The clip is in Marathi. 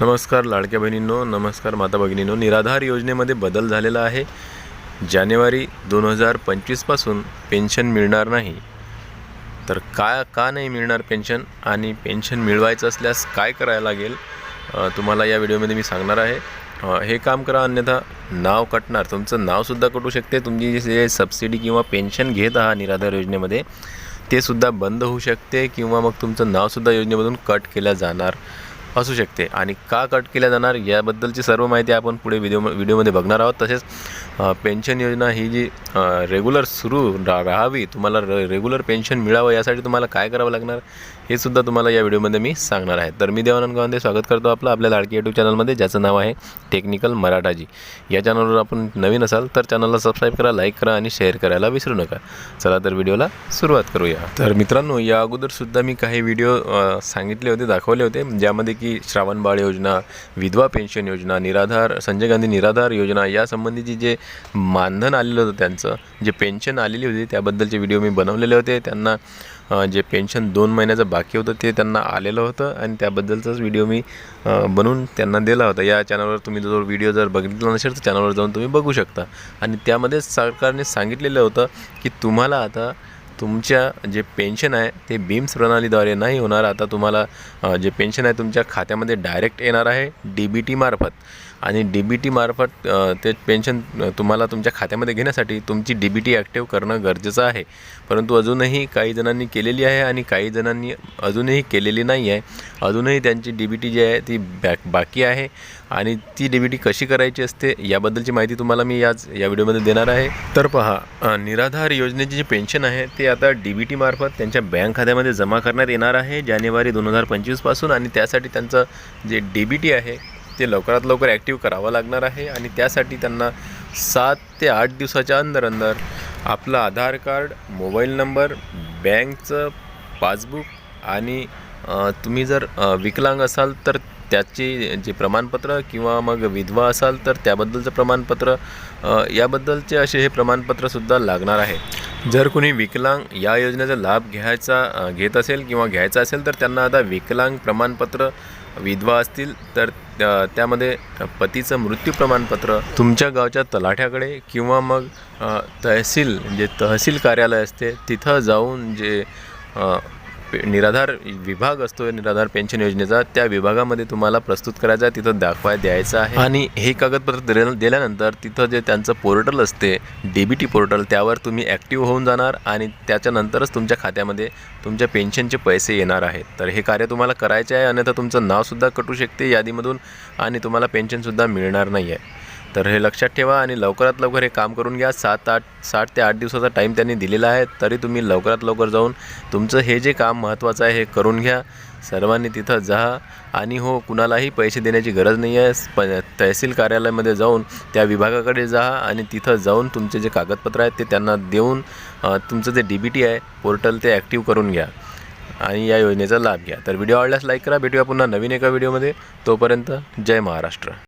नमस्कार लाडक्या बहिणींनो नमस्कार माता भगिनींनो. निराधार योजनेमध्ये बदल झालेला आहे. जानेवारी दोन हजार पंचवीसपासून पेन्शन मिळणार नाही. तर का का नाही मिळणार पेन्शन आणि पेन्शन मिळवायचं असल्यास काय करायला लागेल तुम्हाला या व्हिडिओमध्ये मी सांगणार आहे. हे काम करा अन्यथा नाव कटणार. तुमचं नावसुद्धा कटू शकते. तुमची जे सबसिडी किंवा पेन्शन घेत आहात निराधार योजनेमध्ये ते सुद्धा बंद होऊ शकते किंवा मग तुमचं नावसुद्धा योजनेमधून कट केलं जाणार. असू शकते. आणि का कट केल्या जाणार याबद्दलची सर्व माहिती आपण पुढे व्हिडिओ व्हिडिओमध्ये बघणार आहोत. तसेच पेन्शन योजना ही जी रेग्युलर सुरू रा राहावी तुम्हाला र रेग्युलर पेन्शन मिळावं यासाठी तुम्हाला काय करावं लागणार हे सुद्धा तुम्हाला या व्हिडिओमध्ये मी सांगणार आहे. तर मी देवानंद गावंदे स्वागत करतो आपलं आपल्या लाडकी यूट्यूब चॅनलमध्ये ज्याचं नाव आहे टेक्निकल मराठाजी. या चॅनलवर आपण नवीन असाल तर चॅनलला सबस्क्राईब करा लाईक करा आणि शेअर करायला विसरू नका. चला तर व्हिडिओला सुरुवात करूया. तर मित्रांनो या अगोदरसुद्धा मी काही व्हिडिओ सांगितले होते दाखवले होते ज्यामध्ये की श्रावण बाळ योजना विधवा पेन्शन योजना निराधार संजय गांधी निराधार योजना यासंबंधीची जे मानधन आलेलं होतं त्यांचं जे पेन्शन आलेली होती त्याबद्दलचे व्हिडिओ मी बनवलेले होते. त्यांना जे पेन्शन दोन महिन्याचं बाकी होतं ते त्यांना आलेलं होतं आणि त्याबद्दलचाच व्हिडिओ मी बनवून त्यांना दिला होता. या चॅनलवर तुम्ही जो व्हिडिओ जर बघितला नसेल तर चॅनलवर जाऊन तुम्ही बघू शकता. आणि त्यामध्ये सरकारने सांगितलेलं होतं की तुम्हाला आता तुमच्या जे पेन्शन आहे ते बीम्स प्रणालीद्वारे नाही होणार. आता तुम्हाला जे पेन्शन आहे तुमच्या खात्यामध्ये डायरेक्ट येणार आहे डी बी टीमार्फत आणि डी बी टीमार्फत ते पेन्शन तुम्हाला तुमच्या खात्यामध्ये घेण्यासाठी तुमची डी बी टी ॲक्टिव्ह करणं गरजेचं आहे. परंतु अजूनही काही जणांनी केलेली आहे आणि काही जणांनी अजूनही केलेली नाही आहे. अजूनही त्यांची डी बी टी जी आहे ती बॅक बाकी आहे आणि ती डी बी टी कशी करायची असते याबद्दलची माहिती तुम्हाला मी याच या व्हिडिओमध्ये देणार आहे. तर पहा निराधार योजनेची जी पेन्शन आहे ते आता डी बी टीमार्फत त्यांच्या बँक खात्यामध्ये जमा करण्यात येणार आहे जानेवारी दोन हजार पंचवीसपासून आणि त्यासाठी त्यांचं जे डी बी टी आहे ते लवकरात लवकर ॲक्टिव्ह करावं लागणार आहे आणि त्यासाठी त्यांना सात ते आठ दिवसाच्या अंदर अंदर आपलं आधार कार्ड मोबाईल नंबर बँकचं पासबुक आणि तुम्ही जर विकलांग असाल तर त्याचे जे प्रमाणपत्र किंवा मग विधवा असाल तर त्याबद्दलचं प्रमाणपत्र याबद्दलचे असे हे प्रमाणपत्रसुद्धा लागणार आहे. जर कोणी विकलांग या योजनेचा लाभ घ्यायचा घेत असेल किंवा घ्यायचा असेल तर त्यांना आता विकलांग प्रमाणपत्र विधवा असतील तर त्या- त्यामध्ये पतीचं मृत्यू प्रमाणपत्र तुमच्या गावच्या तलाठ्याकडे किंवा मग तहसील जे तहसील कार्यालय असते तिथं जाऊन जे पे- निराधार विभाग असतो निराधार पेन्शन योजनेचा त्या विभागामध्ये तुम्हाला प्रस्तुत करायचा आहे तिथं दाखवाय द्यायचा आहे. आणि हे कागदपत्र दिल्यानंतर तिथं जे त्यांचं पोर्टल असते डी बी टी पोर्टल त्यावर तुम्ही ॲक्टिव्ह होऊन जाणार आणि त्याच्यानंतरच तुमच्या खात्यामध्ये तुमच्या पेन्शनचे पैसे येणार आहेत. तर हे कार्य तुम्हाला करायचे आहे अन्यथा तुमचं नावसुद्धा कटू शकते यादीमधून आणि तुम्हाला पेन्शनसुद्धा मिळणार नाही आहे तर हे लक्षात ठेवा आणि लवकरात लवकर हे काम करून घ्या. सात आठ साठ ते आठ दिवसाचा टाईम त्यांनी दिलेला आहे. तरी तुम्ही लवकरात लवकर जाऊन तुमचं हे जे काम महत्त्वाचं आहे हे करून घ्या. सर्वांनी तिथं जा आणि हो कुणालाही पैसे देण्याची गरज नाही आहे. प तहसील कार्यालयामध्ये जाऊन त्या विभागाकडे जा आणि तिथं जाऊन तुमचे जे कागदपत्र आहेत ते त्यांना देऊन तुमचं जे डी बी टी आहे पोर्टल ते ॲक्टिव्ह करून घ्या आणि या योजनेचा लाभ घ्या. तर व्हिडिओ आवडल्यास लाईक करा. भेटूया पुन्हा नवीन एका व्हिडिओमध्ये. तोपर्यंत जय महाराष्ट्र.